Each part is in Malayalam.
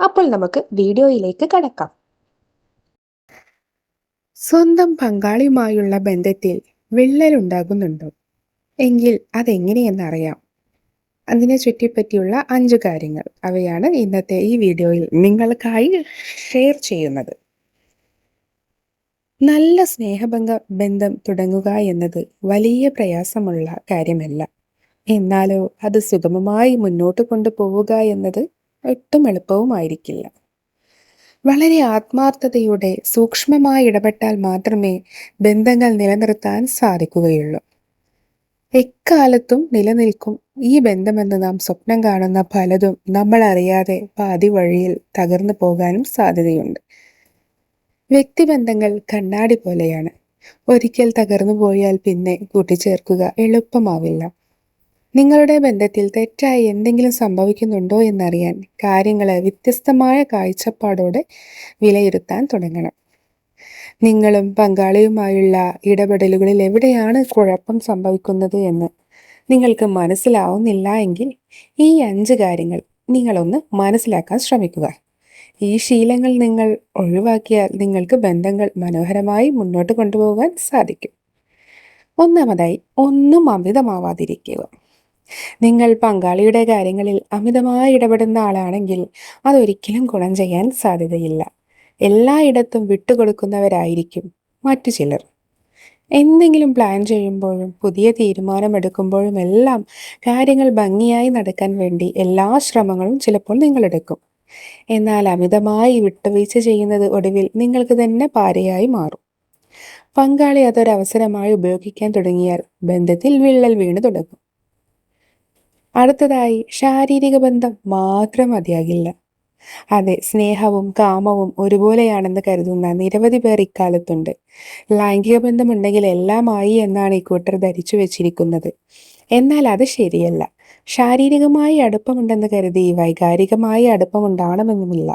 അപ്പോൾ നമുക്ക് വീഡിയോയിലേക്ക് കടക്കാം. സ്വന്തം പങ്കാളിയുമായുള്ള ബന്ധത്തിൽ വിള്ളലുണ്ടാകുന്നുണ്ടോ? എങ്കിൽ അതെങ്ങനെയെന്നറിയാം. അതിനെ ചുറ്റിപ്പറ്റിയുള്ള അഞ്ച് കാര്യങ്ങൾ. അവയാണ് ഇന്നത്തെ ഈ വീഡിയോയിൽ നിങ്ങൾക്കായി ഷെയർ ചെയ്യുന്നത്. നല്ല സ്നേഹബന്ധ ബന്ധം തുടങ്ങുക എന്നത് വലിയ പ്രയാസമുള്ള കാര്യമല്ല. എന്നാലോ അത് സുഗമമായി മുന്നോട്ട് കൊണ്ടുപോവുക എന്നത് ഒട്ടും എളുപ്പവുമായിരിക്കില്ല. വളരെ ആത്മാർത്ഥതയോടെ സൂക്ഷ്മമായി ഇടപെട്ടാൽ മാത്രമേ ബന്ധങ്ങൾ നിലനിർത്താൻ സാധിക്കുകയുള്ളൂ. എക്കാലത്തും നിലനിൽക്കും ഈ ബന്ധമെന്ന് നാം സ്വപ്നം കാണുന്ന പലതും നമ്മൾ അറിയാതെ പാതി വഴിയിൽ തകർന്നു പോകാനും സാധ്യതയുണ്ട്. വ്യക്തിബന്ധങ്ങൾ കണ്ണാടി പോലെയാണ്. ഒരിക്കൽ തകർന്നു പോയാൽ പിന്നെ കൂട്ടിച്ചേർക്കുക എളുപ്പമാവില്ല. നിങ്ങളുടെ ബന്ധത്തിൽ തെറ്റായി എന്തെങ്കിലും സംഭവിക്കുന്നുണ്ടോ എന്നറിയാൻ കാര്യങ്ങളെ വ്യത്യസ്തമായ കാഴ്ചപ്പാടോടെ വിലയിരുത്താൻ തുടങ്ങണം. നിങ്ങളും പങ്കാളിയുമായുള്ള ഇടപെടലുകളിൽ എവിടെയാണ് കുഴപ്പം സംഭവിക്കുന്നത് എന്ന് നിങ്ങൾക്ക് മനസ്സിലാവുന്നില്ല എങ്കിൽ ഈ അഞ്ച് കാര്യങ്ങൾ നിങ്ങളൊന്ന് മനസ്സിലാക്കാൻ ശ്രമിക്കുക. ഈ ശീലങ്ങൾ നിങ്ങൾ ഒഴിവാക്കിയാൽ നിങ്ങൾക്ക് ബന്ധങ്ങൾ മനോഹരമായി മുന്നോട്ട് കൊണ്ടുപോകാൻ സാധിക്കും. ഒന്നാമതായി ഒന്നും അമിതമാവാതിരിക്കുക. നിങ്ങൾ പങ്കാളിയുടെ കാര്യങ്ങളിൽ അമിതമായി ഇടപെടുന്ന ആളാണെങ്കിൽ അതൊരിക്കലും ഗുണം ചെയ്യാൻ സാധ്യതയില്ല. എല്ലായിടത്തും വിട്ടുകൊടുക്കുന്നവരായിരിക്കും മറ്റു ചിലർ. എന്തെങ്കിലും പ്ലാൻ ചെയ്യുമ്പോഴും പുതിയ തീരുമാനമെടുക്കുമ്പോഴും എല്ലാം കാര്യങ്ങൾ ഭംഗിയായി നടക്കാൻ വേണ്ടി എല്ലാ ശ്രമങ്ങളും ചിലപ്പോൾ നിങ്ങളെടുക്കും. എന്നാൽ അമിതമായി വിട്ടുവീഴ്ച ചെയ്യുന്നത് ഒടുവിൽ നിങ്ങൾക്ക് തന്നെ പാരയായി മാറും. പങ്കാളി അതൊരവസരമായി ഉപയോഗിക്കാൻ തുടങ്ങിയാൽ ബന്ധത്തിൽ വിള്ളൽ വീണ് തുടങ്ങും. അടുത്തതായി ശാരീരിക ബന്ധം മാത്രം മതിയാകില്ല. അതെ സ്നേഹവും കാമവും ഒരുപോലെയാണെന്ന് കരുതുന്ന നിരവധി പേർ ഇക്കാലത്തുണ്ട്. ലൈംഗിക ബന്ധമുണ്ടെങ്കിൽ എല്ലാമായി എന്നാണ് ഈ കൂട്ടർ ധരിച്ചു വെച്ചിരിക്കുന്നത്. എന്നാൽ അത് ശരിയല്ല. ശാരീരികമായി അടുപ്പമുണ്ടെന്ന് കരുതി വൈകാരികമായി അടുപ്പമുണ്ടാകണമെന്നുമില്ല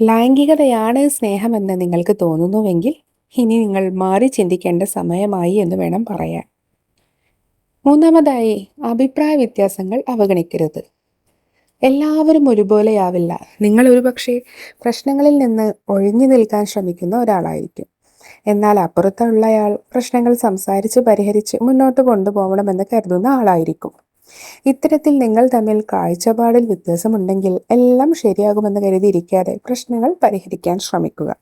ലൈംഗികതയാണ് സ്നേഹമെന്ന് നിങ്ങൾക്ക് തോന്നുന്നുവെങ്കിൽ ഇനി നിങ്ങൾ മാറി ചിന്തിക്കേണ്ട സമയമായി എന്ന് വേണം പറയാൻ. മൂന്നാമതായി അഭിപ്രായ വ്യത്യാസങ്ങൾ അവഗണിക്കരുത്. എല്ലാവരും ഒരുപോലെയാവില്ല. നിങ്ങൾ ഒരുപക്ഷെ പ്രശ്നങ്ങളിൽ നിന്ന് ഒഴിഞ്ഞു നിൽക്കാൻ ശ്രമിക്കുന്ന ഒരാളായിരിക്കും. എന്നാൽ അപ്പുറത്തുള്ളയാൾ പ്രശ്നങ്ങൾ സംസാരിച്ച് പരിഹരിച്ച് മുന്നോട്ട് കൊണ്ടുപോകണമെന്ന് കരുതുന്ന ആളായിരിക്കും. ഇത്തരത്തിൽ നിങ്ങൾ തമ്മിൽ കാഴ്ചപ്പാടിൽ വ്യത്യാസമുണ്ടെങ്കിൽ എല്ലാം ശരിയാകുമെന്ന് കരുതിയിരിക്കാതെ പ്രശ്നങ്ങൾ പരിഹരിക്കാൻ ശ്രമിക്കുക.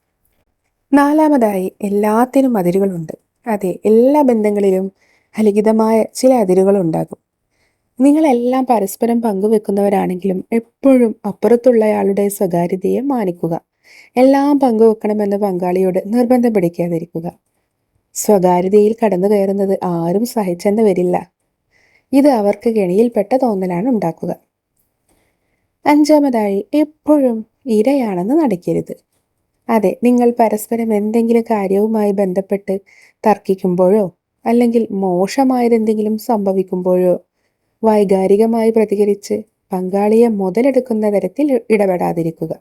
നാലാമതായി എല്ലാത്തിനും അതിരുകളുണ്ട്. അതെ എല്ലാ ബന്ധങ്ങളിലും അലിഖിതമായ ചില അതിരുകൾ ഉണ്ടാകും. നിങ്ങളെല്ലാം പരസ്പരം പങ്കുവെക്കുന്നവരാണെങ്കിലും എപ്പോഴും അപ്പുറത്തുള്ളയാളുടെ സ്വകാര്യതയെ മാനിക്കുക. എല്ലാം പങ്കുവെക്കണമെന്ന് പങ്കാളിയോട് നിർബന്ധം പിടിക്കാതിരിക്കുക. സ്വകാര്യതയിൽ കടന്നു കയറുന്നത് ആരും സഹിച്ചെന്ന് വരില്ല. ഇത് അവർക്ക് ഗണിയിൽപ്പെട്ട തോന്നലാണ് ഉണ്ടാക്കുക. അഞ്ചാമതായി എപ്പോഴും ഇരയാണെന്ന് നടിക്കരുത്. അതെ നിങ്ങൾ പരസ്പരം എന്തെങ്കിലും കാര്യവുമായി ബന്ധപ്പെട്ട് തർക്കിക്കുമ്പോഴോ അല്ലെങ്കിൽ മോശമായതെന്തെങ്കിലും സംഭവിക്കുമ്പോഴോ വൈകാരികമായി പ്രതികരിച്ച് പങ്കാളിയെ മുതലെടുക്കുന്ന തരത്തിൽ ഇടപെടാതിരിക്കുക.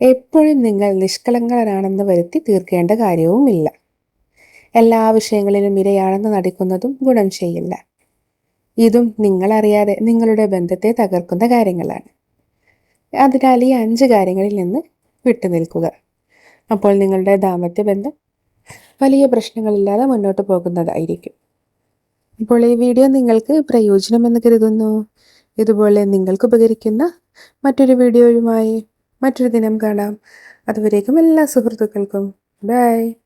എപ്പോഴും നിങ്ങൾ നിഷ്കളങ്കരാണെന്ന് വരുത്തി തീർക്കേണ്ട കാര്യവുമില്ല. എല്ലാ വിഷയങ്ങളിലും ഇരയാണെന്ന് നടിക്കുന്നതും ഗുണം ചെയ്യില്ല. ഇതും നിങ്ങളറിയാതെ നിങ്ങളുടെ ബന്ധത്തെ തകർക്കുന്ന കാര്യങ്ങളാണ്. അതിനാൽ ഈ അഞ്ച് കാര്യങ്ങളിൽ നിന്ന് വിട്ടുനിൽക്കുക. അപ്പോൾ നിങ്ങളുടെ ദാമ്പത്യ ബന്ധം വലിയ പ്രശ്നങ്ങളില്ലാതെ മുന്നോട്ട് പോകുന്നതായിരിക്കും. ഇപ്പോൾ ഈ വീഡിയോ നിങ്ങൾക്ക് പ്രയോജനമെന്ന് കരുതുന്നു. ഇതുപോലെ നിങ്ങൾക്ക് ഉപകരിക്കുന്ന മറ്റൊരു വീഡിയോയുമായി മറ്റൊരു ദിനം കാണാം. അതുവരേക്കും എല്ലാ സുഹൃത്തുക്കൾക്കും. ബൈ.